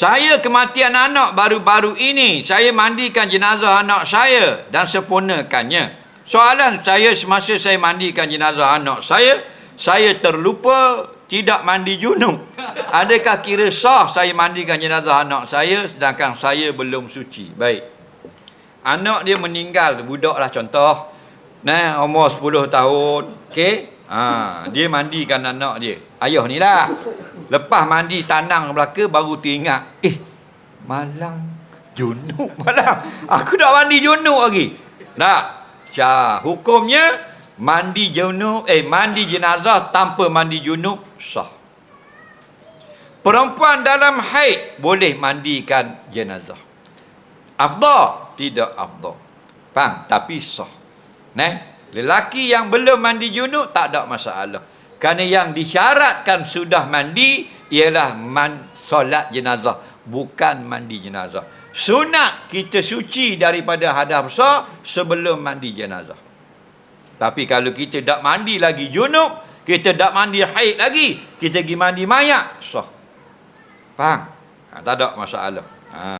Saya kematian anak baru-baru ini. Saya mandikan jenazah anak saya dan sempurnakannya. Soalan saya semasa saya mandikan jenazah anak saya, saya terlupa tidak mandi junub. Adakah kira sah saya mandikan jenazah anak saya sedangkan saya belum suci? Baik. Anak dia meninggal, budak lah contoh. Nah, umur 10 tahun. Okey. Ha, dia mandikan anak dia. Ayah ni lah. Lepas mandi tanang belaka baru teringat. Eh, malang junub malang. Aku dah mandi junub lagi. Tak. Syah, hukumnya mandi junub eh mandi jenazah tanpa mandi junub sah. Perempuan dalam haid boleh mandikan jenazah. Afdal tidak afdal. Faham? Tapi sah. Nah, lelaki yang belum mandi junub tak ada masalah. Kerana yang disyaratkan sudah mandi ialah man solat jenazah, bukan mandi jenazah. Sunat kita suci daripada hadas besar sebelum mandi jenazah. Tapi kalau kita tak mandi lagi junub, kita tak mandi haid lagi, kita pergi mandi mayat, sah. Faham? Ha, tak ada masalah. Ha.